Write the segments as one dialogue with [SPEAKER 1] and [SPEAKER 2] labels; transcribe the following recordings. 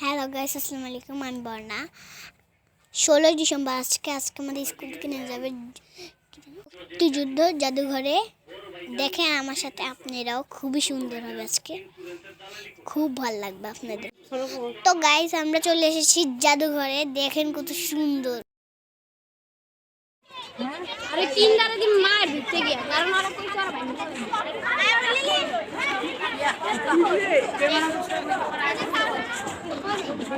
[SPEAKER 1] Hello guys, আসসালামু আলাইকুম, আমি বর্ণা। ষোলোই ডিসেম্বর, আজকে আজকে আমাদের স্কুল থেকে নিয়ে যাবে মুক্তিযুদ্ধ জাদুঘরে। দেখেন আমার সাথে আপনারাও, খুবই সুন্দর হবে আজকে। খুব ভালো লাগবে আপনাদের। তো গাইস, আমরা চলে এসেছি জাদুঘরে। দেখেন কত সুন্দর।
[SPEAKER 2] আরে তিন দিন মার ভিতরে গিয়া, কারণ ওরা কই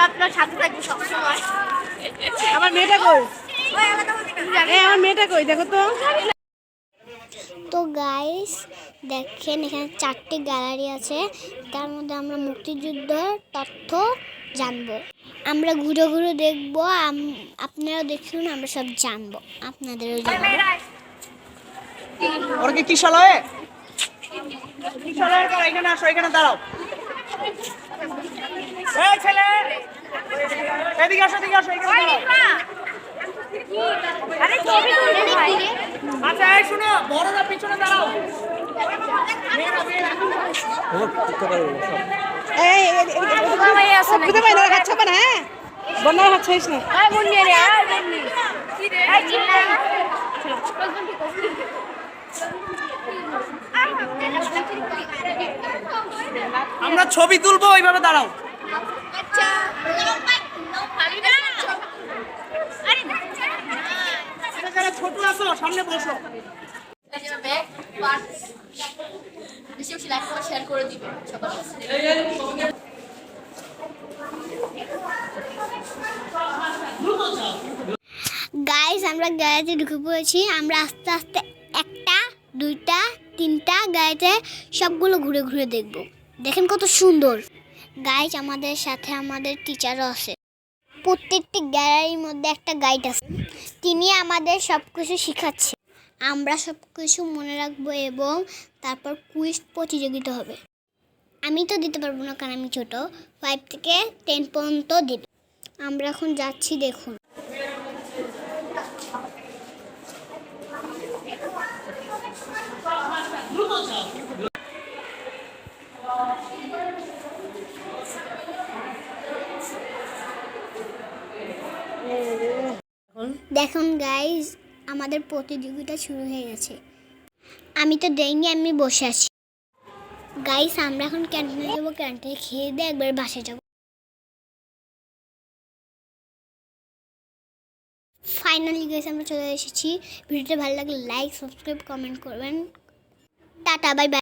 [SPEAKER 2] আপনার সাথে থাকব সবসময়।
[SPEAKER 3] আমার মেয়েটা কই? আমার মেয়েটা কই? দেখো তো।
[SPEAKER 1] তো গাইস দেখেন এখানে চারটি গ্যালারি আছে। তার মধ্যে আমরা মুক্তিযুদ্ধের তথ্য জানব। আমরা ঘুরে ঘুরে দেখব আম- আপনারাও দেখুন আমরা সব জানব। আপনাদেরও জানব।
[SPEAKER 3] ওরা কি এখানে আসো এখানে দাঁড়াও। এই ছেলে! এদিকে আসো এদিকে আসো
[SPEAKER 2] ভাই।
[SPEAKER 3] আচ্ছা এই শুনো বড়রা পিছনে দাঁড়াও। হ্যাঁ? আমরা ছবি তুলবো ওইভাবে দাঁড়াও
[SPEAKER 2] আচ্ছা
[SPEAKER 3] এটা যারা ছোট আছো সামনে বসো।
[SPEAKER 1] গাইস আমরা গাড়িতে ঢুকে পড়েছি। আমরা আস্তে আস্তে একটা, দুইটা, তিনটা গাড়িতে সবগুলো ঘুরে ঘুরে দেখব। দেখেন কত সুন্দর। গাইজ আমাদের সাথে আমাদের টিচারও আছে। প্রত্যেকটি গ্যালারির মধ্যে একটা গাইড আছে। তিনি আমাদের সব কিছু শেখাচ্ছে। আমরা সব কিছু মনে রাখব এবং তারপর কুইজ প্রতিযোগিতা হবে। আমি তো দিতে পারব না কারণ আমি ছোট। ফাইভ থেকে টেন পর্যন্ত দিই আমরা এখন যাচ্ছি, দেখুন। দেখুন গাইজ আমাদের প্রতিযোগিতা শুরু হয়ে গেছে। আমি তো দেইনি, আমি বসে আছি। গাইস আমরা এখন ক্যান্টিনে যাব ক্যান্টিনে খেয়ে দিয়ে একবার বাসে যাব। ফাইনালি গাইস আমরা চলে এসেছি। ভিডিওটা ভালো লাগলে লাইক সাবস্ক্রাইব কমেন্ট করবেন। Tata bye bye